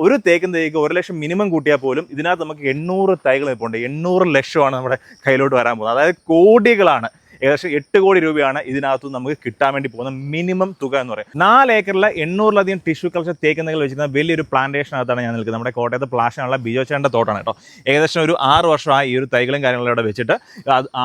ഒരു തേക്കും തേക്ക് ഒരു ലക്ഷം മിനിമം കൂട്ടിയാൽ പോലും ഇതിനകത്ത് നമുക്ക് എണ്ണൂറ് തൈകൾ ഉണ്ട് എണ്ണൂറ് ലക്ഷമാണ് നമ്മുടെ കയ്യിലോട്ട് വരാൻ പോകുന്നത്. അതായത് കോടികളാണ്. ഏകദേശം എട്ട് കോടി രൂപയാണ് ഇതിനകത്ത് നമുക്ക് കിട്ടാൻ വേണ്ടി പോകുന്ന മിനിമം തുക എന്ന് പറയുന്നത് നാല് ഏക്കറിലെ എണ്ണൂറിലധികം ടിഷ്യൂ കൾച്ചർ തേക്കുന്നതിൽ വെച്ചിരുന്ന വലിയൊരു പ്ലാന്റേഷനകത്താണ് ഞാൻ നിൽക്കുന്നത്. നമ്മുടെ കോട്ടയത്ത് പ്ലാഷനുള്ള ചേട്ടന്റെ തോട്ടാണ് കേട്ടോ. ഏകദേശം ഒരു ആറ് വർഷമായി ഈ ഒരു തൈകളും കാര്യങ്ങളും ഇവിടെ വെച്ചിട്ട്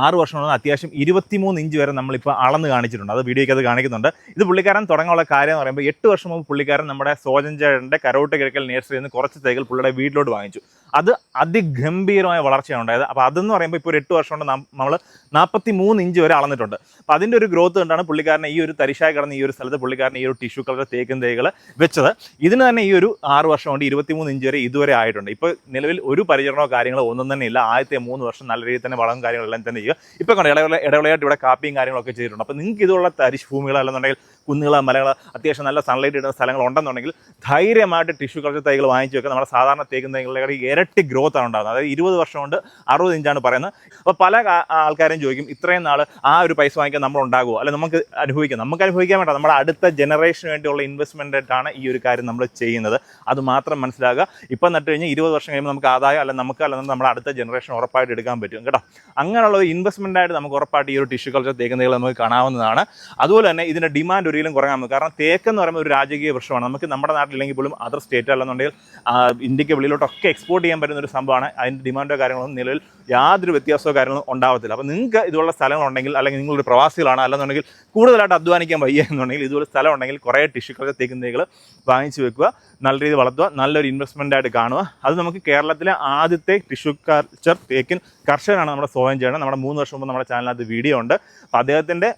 ആറ് വർഷം കൊണ്ട് അത്യാവശ്യം ഇരുപത്തിമൂന്ന് ഇഞ്ച് വരെ നമ്മളിപ്പോൾ അളന്ന് കാണിച്ചിട്ടുണ്ട്. അത് വീഡിയോയ്ക്ക് അത് കാണിക്കുന്നുണ്ട്. ഇത് പുള്ളിക്കാരൻ തുടങ്ങാനുള്ള കാര്യം എന്ന് പറയുമ്പോൾ എട്ട് വർഷം മുമ്പ് പുള്ളിക്കാരൻ നമ്മുടെ സോജൻ ചേട്ടന്റെ കരോട്ട് കിഴക്കൽ നേഴ്സറിയിൽ നിന്ന് കുറച്ച് തൈകൾ പുള്ളിയുടെ വീട്ടിലോട്ട് വാങ്ങിച്ചു. അത് അതിഗംഭീരമായ വളർച്ചയാണ് ഉണ്ടായത്. അപ്പോൾ അതെന്ന് പറയുമ്പോൾ ഇപ്പോൾ ഒരു എട്ട് വർഷം കൊണ്ട് നമ്മൾ നാൽപ്പത്തി മൂന്ന് ഇഞ്ച് വരെ അളന്നിട്ടുണ്ട്. അപ്പോൾ അതിന്റെ ഒരു ഗ്രോത്ത് കൊണ്ടാണ് പുള്ളിക്കാരനെ ഈ ഒരു തരിശായി കടന്ന് ഈ ഒരു സ്ഥലത്ത് പുള്ളിക്കാരനെ ഈ ഒരു ടിഷ്യൂ കളർ തേക്കും തൈകൾ വെച്ചത്. ഇതിന് തന്നെ ഈ ഒരു ആറ് വർഷം കൊണ്ട് ഇരുപത്തിമൂന്ന് ഇഞ്ച് വരെ ഇതുവരെ ആയിട്ടുണ്ട്. ഇപ്പോൾ നിലവിൽ ഒരു പരിചരണമോ കാര്യങ്ങളോ ഒന്നും തന്നെ ഇല്ല. ആദ്യത്തെ മൂന്ന് വർഷം നല്ല രീതിയിൽ തന്നെ വളവും കാര്യങ്ങളെല്ലാം തന്നെ ചെയ്യുക. ഇപ്പോൾ കണ്ടോ ഇടവിള ഇടവിളയായിട്ട് ഇവിടെ കാപ്പിയും കാര്യങ്ങളൊക്കെ ചെയ്തിട്ടുണ്ട്. അപ്പോൾ നിങ്ങൾക്ക് ഇതുള്ള തരിശ് ഭൂമികളല്ലെന്നുണ്ടെങ്കിൽ അല്ലെന്നുണ്ടെങ്കിൽ മലകൾ അത്യാവശ്യം നല്ല സൺലൈറ്റ് ഇടുന്ന സ്ഥലങ്ങൾ ഉണ്ടെന്നുണ്ടെങ്കിൽ ധൈര്യമായിട്ട് ടിഷ്യൂ കളർ തൈകൾ വാങ്ങിച്ചു വെക്കുക. നമ്മുടെ സാധാരണ തേക്കുന്ന തൈകളുടെ ഇരട്ടി ഗ്രോത്ത് ആണ് ഉണ്ടാകുന്നത്. അതായത് ഇരുപത് വർഷം കൊണ്ട് അറുപത് ഇഞ്ചാണ് പറയുന്നത്. അപ്പോൾ പല ആൾക്കാരും ചോദിക്കും ഇത്രയും നാൾ ആ ഒരു പൈസ വാങ്ങിക്കാൻ നമ്മൾ ഉണ്ടാകുമോ അല്ലെ നമുക്ക് അനുഭവിക്കാം. നമുക്ക് അനുഭവിക്കാൻ വേണ്ട. നമ്മുടെ അടുത്ത ജനറേഷന് വേണ്ടിയുള്ള ഇൻവെസ്റ്റ്മെന്റ് ആയിട്ടാണ് ഈ ഒരു കാര്യം നമ്മൾ ചെയ്യുന്നത്. അത് മാത്രം മനസ്സിലാക്കുക ഇപ്പം നട്ട് കഴിഞ്ഞാൽ ഇരുപത് വർഷം കഴിയുമ്പോൾ നമുക്ക് ആദായം അല്ല നമുക്ക് അല്ലെങ്കിൽ നമ്മുടെ അടുത്ത ജനറേഷൻ ഉറപ്പായിട്ട് എടുക്കാൻ പറ്റും കേട്ടോ? അങ്ങനെയുള്ള ഒരു ഇൻവെസ്റ്റ്മെന്റ് ആയിട്ട് നമുക്ക് ഉറപ്പായിട്ട് ഈ ഒരു ടിഷ്യൂ കൾച്ചർ തേക്കുന്നതിൽ നമുക്ക് കാണാവുന്നതാണ്. അതുപോലെ തന്നെ ഇതിന്റെ ഡിമാൻഡ് ഒരിക്കലും കുറയാൻ നമുക്ക് കാരണം തേക്ക് എന്ന് പറയുമ്പോൾ ഒരു രാജകീയ വൃക്ഷമാണ്. നമുക്ക് നമ്മുടെ നാട്ടിലില്ലെങ്കിൽ പോലും അതർ സ്റ്റേറ്റ് അല്ലെന്നുണ്ടെങ്കിൽ ഇന്ത്യയ്ക്ക് വെളിയിലോട്ടൊക്കെ എക്സ്പോർട്ട് ചെയ്യാൻ പറ്റുന്ന ഒരു സംഭവമാണ്. അതിന്റെ ഡിമാൻഡോ കാര്യങ്ങളൊന്നും നിലവിൽ യാതൊരു വ്യത്യാസമോ കാര്യങ്ങളും ഉണ്ടാവത്തില്ല. അപ്പോൾ നിങ്ങൾക്ക് ഇതുള്ള സ്ഥലങ്ങളുണ്ടെങ്കിൽ അല്ലെങ്കിൽ നിങ്ങളൊരു പ്രവാസികളാണ് അല്ലെന്നുണ്ടെങ്കിൽ കൂടുതലായിട്ട് അധ്വാനിക്കാൻ വയ്യ എന്നുണ്ടെങ്കിൽ ഇതുപോലെ സ്ഥലം ഉണ്ടെങ്കിൽ കുറേ ടിഷ്യൂ കൾച്ചർ തേക്കും തൈകൾ വാങ്ങിച്ച് വെക്കുക. നല്ല രീതിയിൽ വളർത്തുക. നല്ലൊരു ഇൻവെസ്റ്റ്മെന്റ് ആയിട്ട് കാണുക. അത് നമുക്ക് കേരളത്തിലെ ആദ്യത്തെ ടിഷ്യൂ കൾച്ചർ തേക്കിൻ കർഷകനാണ് നമ്മുടെ സ്വയം ചെയ്യണം നമ്മുടെ മൂന്ന് വർഷം മുമ്പ് നമ്മുടെ ചാനലിനകത്ത് വീഡിയോ ഉണ്ട്. അപ്പോൾ അദ്ദേഹത്തിന്റെ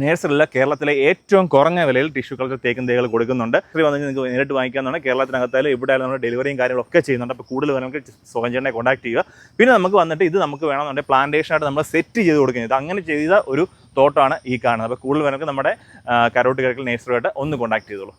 നേഴ്സറിയിൽ കേരളത്തിലെ ഏറ്റവും കുറഞ്ഞ വിലയിൽ ടിഷ്യൂ കൾച്ചർ തേക്കും തൈകൾ കൊടുക്കുന്നുണ്ട്. ഇത് വന്ന് നിങ്ങൾക്ക് നേരിട്ട് വാങ്ങിക്കാവുന്നതാണ്. കേരളത്തിനകത്തായാലും ഇവിടെ ആയാലും നമ്മൾ ഡെലിവറിയും കാര്യങ്ങളൊക്കെ ചെയ്യുന്നുണ്ട്. അപ്പോൾ കൂടുതൽ വേണമെങ്കിൽ സോഞ്ചേനെ കോൺടാക്ട് ചെയ്യുക. പിന്നെ നമുക്ക് വന്നിട്ട് ഇത് നമുക്ക് വേണമെന്നുണ്ടെങ്കിൽ പ്ലാന്റേഷനായിട്ട് നമ്മൾ സെറ്റ് ചെയ്ത് കൊടുക്കുന്നത്. അങ്ങനെ ചെയ്ത ഒരു തോട്ടാണ് ഈ കാണുന്നത്. അപ്പോൾ കൂടുതൽ വേണമെങ്കിൽ നമ്മുടെ കരോട്ട് കിഴക്കൽ നേഴ്സറുമായിട്ട് ഒന്ന് കോൺടാക്ട് ചെയ്തോളൂ.